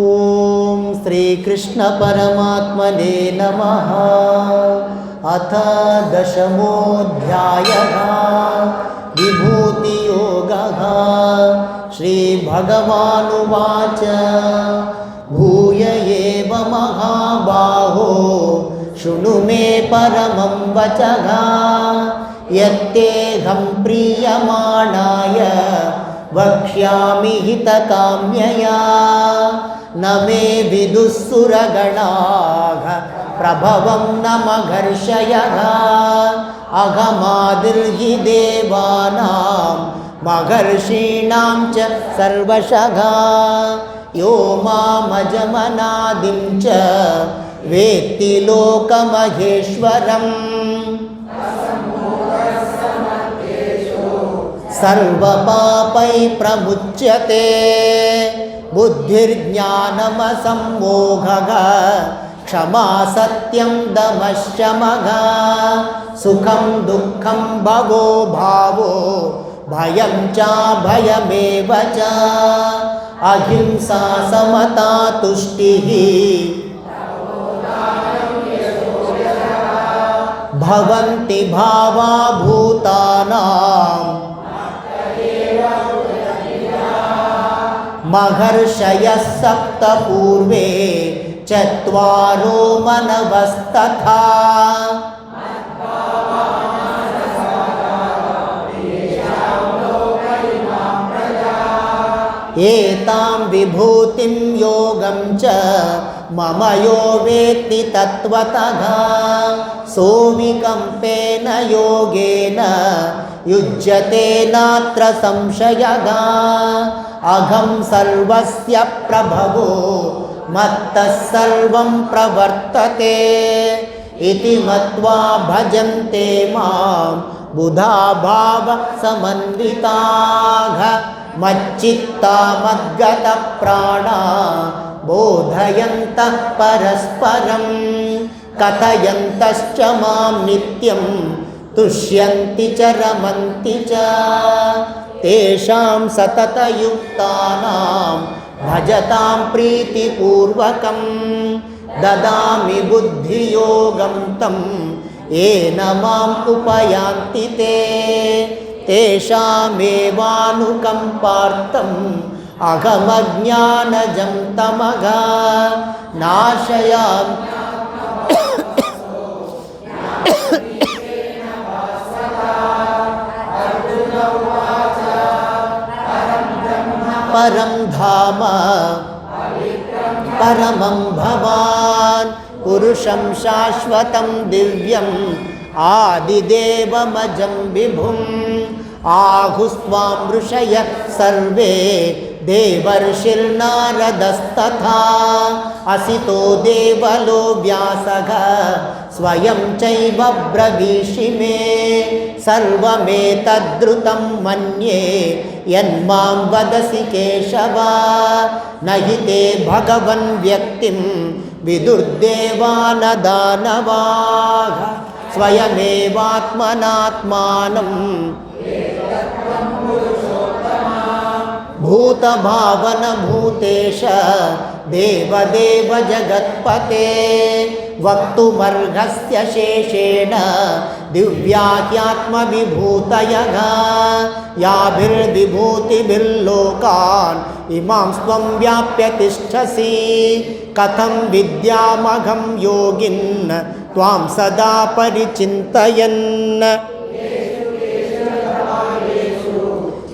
ॐ श्रीकृष्णपरमात्मने नमः। अथ दशमोऽध्यायः। विभूतियोगः। श्रीभगवानुवाच। भूय एव महाबाहो शृणु मे परमं वचः। यत्तेऽहं प्रीयमाणाय वक्ष्यामि हितकाम्यया। न मे विदुःसुरगणाः प्रभवं न मघर्षयः। अहमादिर्हि देवानां महर्षीणां च सर्वशः। यो मामजमनादिं वेत्ति लोकमहेश्वरम्। सर्वपापै प्रमुच्यते बुद्धिर्ज्ञानमसम्मोहः क्षमा सत्यं दमशमः सुखं दुःखं भवो भावो, भयं चाभयमेव च। अहिंसा समता तुष्टिः, भवन्ति भावा भूतानाम् महर्षयः सप्त पूर्वे चत्वारो मनवस्तथा। एतां विभूतिं योगं च मम यो वेत्ति तत्त्वतः। सोविकम्पेन योगेन युज्यते नात्र संशयः अहं सर्वस्य प्रभवो, मत्तः सर्वं प्रवर्तते। इति मत्वा भजन्ते माँ बुधा भावसमन्विताः मच्चित्ता मद्गतप्राणा बोधयन्तः परस्परं कथयन्तश्च माँ नित्यं तुष्यन्ति च रमन्ति च। तेषां सततयुक्तानां भजतां प्रीतिपूर्वकं ददामि बुद्धियोगं तं। येन माम् उपयान्ति ते। तेषामेवानुकम्पार्थम् अहमज्ञानजं तमः नाशयामि परं धाम। परमं भवान् पुरुषं शाश्वतं दिव्यम् आदिदेवमजं विभुम् आहुस्त्वां ऋषय सर्वे देवर्षिर्नारदस्तथा। असितो देवलो व्यासः। स्वयं चैव मे। सर्वमेतद्रुतं मन्ये, यन्मां वदसि केशव। न ते भगवन् व्यक्तिं विदुर्देवा न दानवाः स्वयमेवात्मनात्मानं भूतभावनभूतेश, देवदेव जगत्पते। वक्तुमर्हस्य शेषेण दिव्याह्यात्मविभूतयः याभिर्विभूतिभिर्लोकान् इमां स्वं व्याप्य तिष्ठसि कथं विद्यामघं योगिन् त्वां सदा परिचिन्तयन्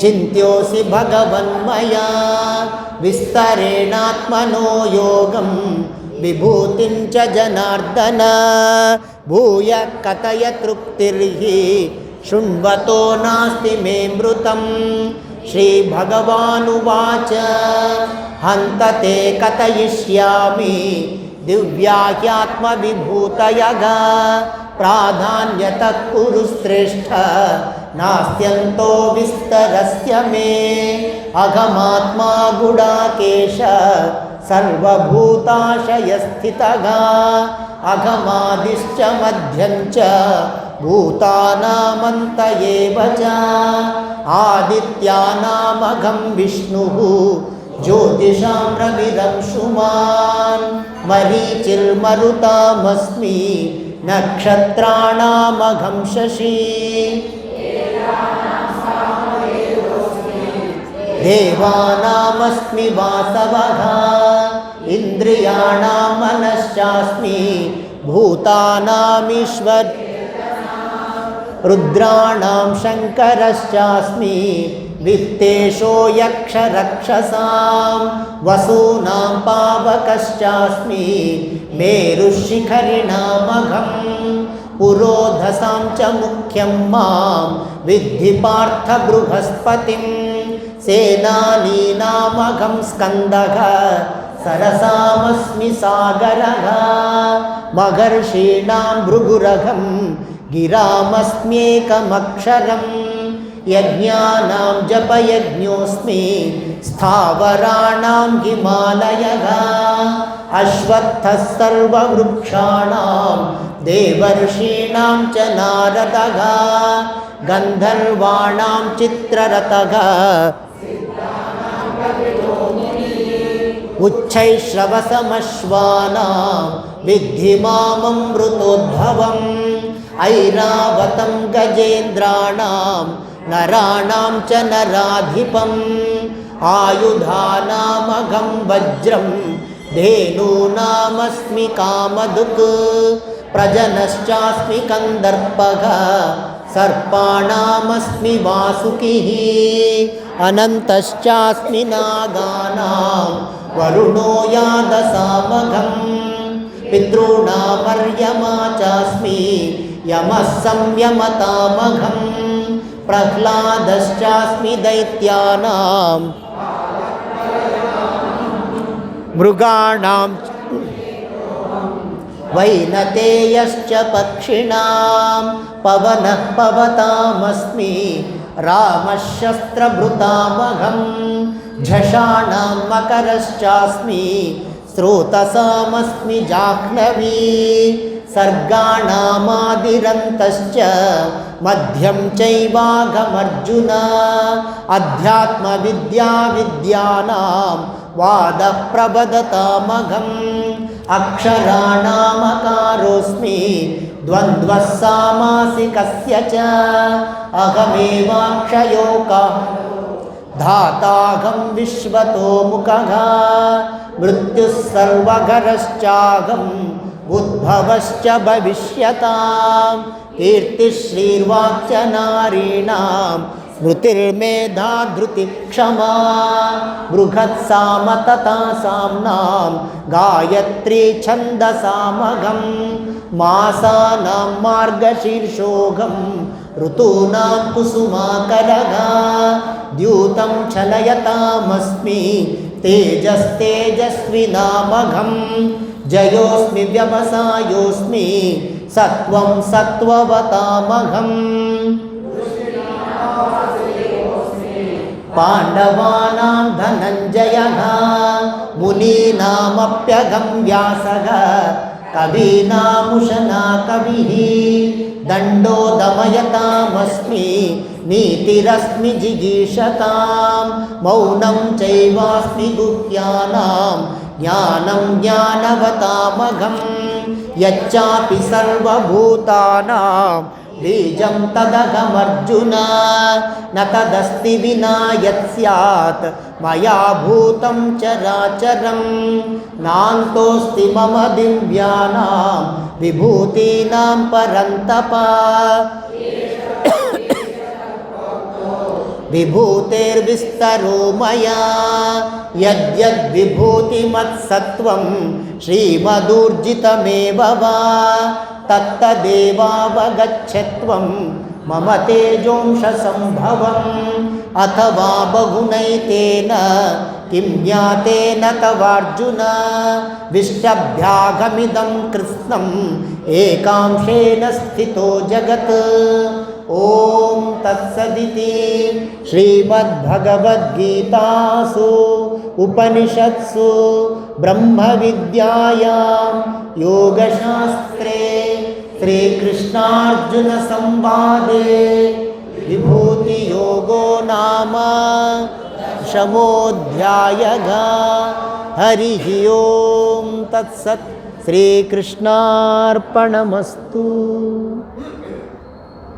चिन्त्योऽसि भगवन्मया विस्तरेणात्मनो योगं विभूतिं जनार्दन। भूय कथय तृप्तिर्हि। शृण्वतो नास्ति मे मृतं श्रीभगवानुवाच। हन्त ते कथयिष्यामि। दिव्याह्यात्मविभूतयः प्राधान्यतः कुरु श्रेष्ठ नास्त्यन्तो विस्तरस्य मे। अघमात्मा गुडाकेश। सर्वभूताशयस्थितः अघमादिश्च मध्यं च भूतानामन्त एव च आदित्यानामघं विष्णुः ज्योतिषां रविरंशुमान् मरीचिर्मरुतामस्मि नक्षत्राणामघं शशि। देवानामस्मि वासवः इन्द्रियाणां मनश्चास्मि भूतानामीश्वर, रुद्राणां शङ्करश्चास्मि, वित्तेषो यक्षरक्षसां, वसूनां पावकश्चास्मि, मेरुशिखरिणामघं, पुरोधसां च मुख्यं माँ विद्धि पार्थ बृहस्पतिं सेनानीनामघं स्कन्दः सरसामस्मि सागरः, महर्षीणां भृगुरघं, गिरामस्म्येकमक्षरं, यज्ञानां जपयज्ञोऽस्मि, स्थावराणां हिमालयः अश्वत्थः सर्ववृक्षाणां देवर्षीणां च नारदः, गन्धर्वाणां चित्ररथः उच्छैश्रवसमश्वानां विद्धि माममृतोद्भवम् ऐरावतं गजेन्द्राणां नराणां च नराधिपम् आयुधानामघं वज्रं धेनूनामस्मि कामधुक् प्रजनश्चास्मि कन्दर्पः सर्पाणामस्मि वासुकिः अनन्तश्चास्मि नागानां वरुणो यादसामघं पितॄणामर्यमा चास्मि यमः संयमतामघं प्रह्लादश्चास्मि दैत्यानां मृगाणां वैनतेयश्च पक्षिणां पवनः पवतामस्मि। रामः शस्त्रभृतामहं झषाणां मकरश्चास्मि स्रोतसामस्मि जाह्नवी सर्गाणामादिरन्तश्च मध्यं चैवाघमर्जुन अध्यात्मविद्याविद्यानां वादप्रबदतामघम् अक्षराणामकारोऽस्मि द्वन्द्वः सामासिकस्य च अहमेवाक्षयोकः धाताहं विश्वतो मुखः मृत्युः सर्वघरश्चाहम् उद्भवश्च भविष्यतां कीर्तिश्रीर्वाक्च नारीणां स्मृतिर्मेधा धृतिक्षमा बृहत्साम तथा साम्नां गायत्री छन्दसामघं मासानां मार्गशीर्षोघं ऋतूनां कुसुमाकरः द्यूतं चलयतामस्मि तेजस्तेजस्विनामघं जयोऽस्मि व्यवसायोऽस्मि सत्त्वं सत्त्ववतामहम् पाण्डवानां धनञ्जयः मुनीनामप्यघं व्यासः कवीनामुशना कविः दण्डो दमयतामस्मि नीतिरस्मि जिगीषतां मौनं चैवास्मि गुह्यानां ज्ञानं ज्ञानवतामघं यच्चापि सर्वभूतानां बीजं तदघमर्जुन न तदस्ति विना यत् स्यात्। मया भूतं चराचरं। नान्तोऽस्ति मम दिव्यानां। विभूतीनां परन्तप। विभूतेर्विस्तरो मया। यद्यद्विभूतिमत्सत्त्वं श्रीमदूर्जितमेव वा। तत्तदेवावगच्छत्वं मम तेजोंशसम्भवम् अथवा बहुनैतेन किं ज्ञातेन तवार्जुन विष्टभ्यागमिदं कृत्स्नम् एकांशेन स्थितो जगत्। ॐ तत्सदिति श्रीमद्भगवद्गीतासु उपनिषत्सु ब्रह्मविद्यायां योगशास्त्रे श्रीकृष्णार्जुनसंवादे विभूतियोगो नाम शमोध्याय हरिः ॐ तत्सत् श्रीकृष्णार्पणमस्तु।